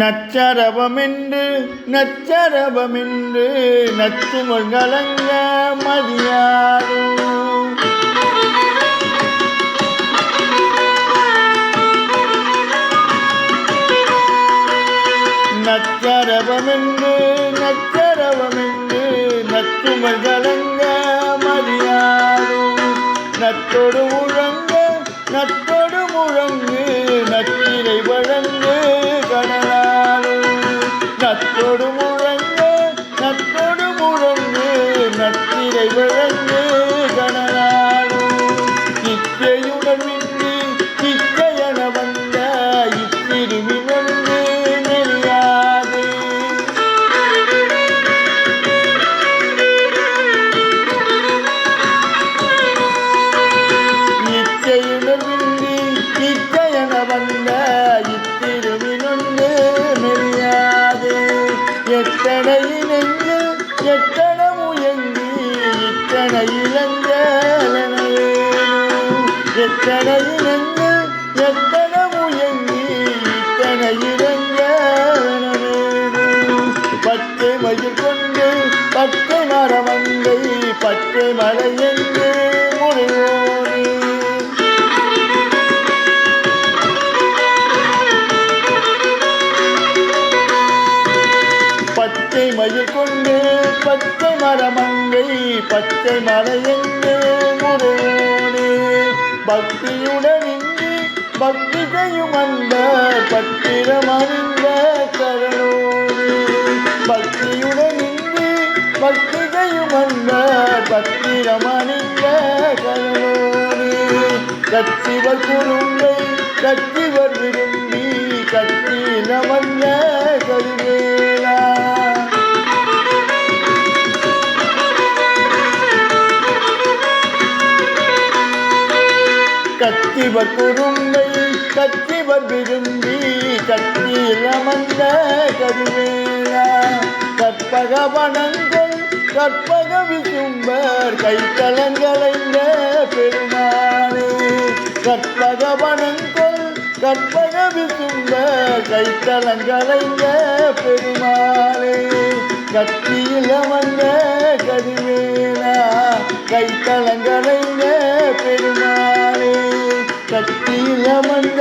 நச்சரவமென்று நச்சரவமென்று நச்சுமல் கலங்க மதியாடும் நச்சரவமென்று நச்சரவமென்று நச்சுமல் கலங்க மதியாடும் நத்தொடு முழங்க நத்தொடு முழங்கு நத்தொடு முழங்கு நத்தொடு முழங்கு நச்சிலை விழ நெஞ்சு எத்தன இத்தனை இளஞ்சலன எத்தனை நெஞ்சு எத்தன முயங்கி இத்தனை இளஞ்சலன பத்து பச்சை மயில் கொண்டு பத்து மரமங்கை பத்து மலை பச்சை மயில் கொண்டு பச்சை மரமங்கை பச்சை மலையெங்கே முருகனே? பக்தியுடன் இங்கு பக்தி செய்யும் அந்த பத்திரம் அறிந்த கரணோனே பக்தியுடன் இங்கு பக்தி செய்யும் அந்த பத்திரம் அணிந்த கரணோனே கத்திவர் குறும்பை கத்திவர் விரும்பி கத்தின வந்த கத்திவர் குறும்பை கத்திவர் விரும்பி கத்தியில் அமர்ந்த கருவேலா. கற்பக வனங்கள் கற்பக விசும்பர் கைத்தலங்களைந்த பெருமானே கற்பக வனங்கள் கற்பக விசும்பர் கைத்தலங்களைந்த பெருமானே கத்தியில் அமர்ந்த கருவேலா கைத்தலங்களைந்த பெருமாள். கத்தியில் அமர்ந்த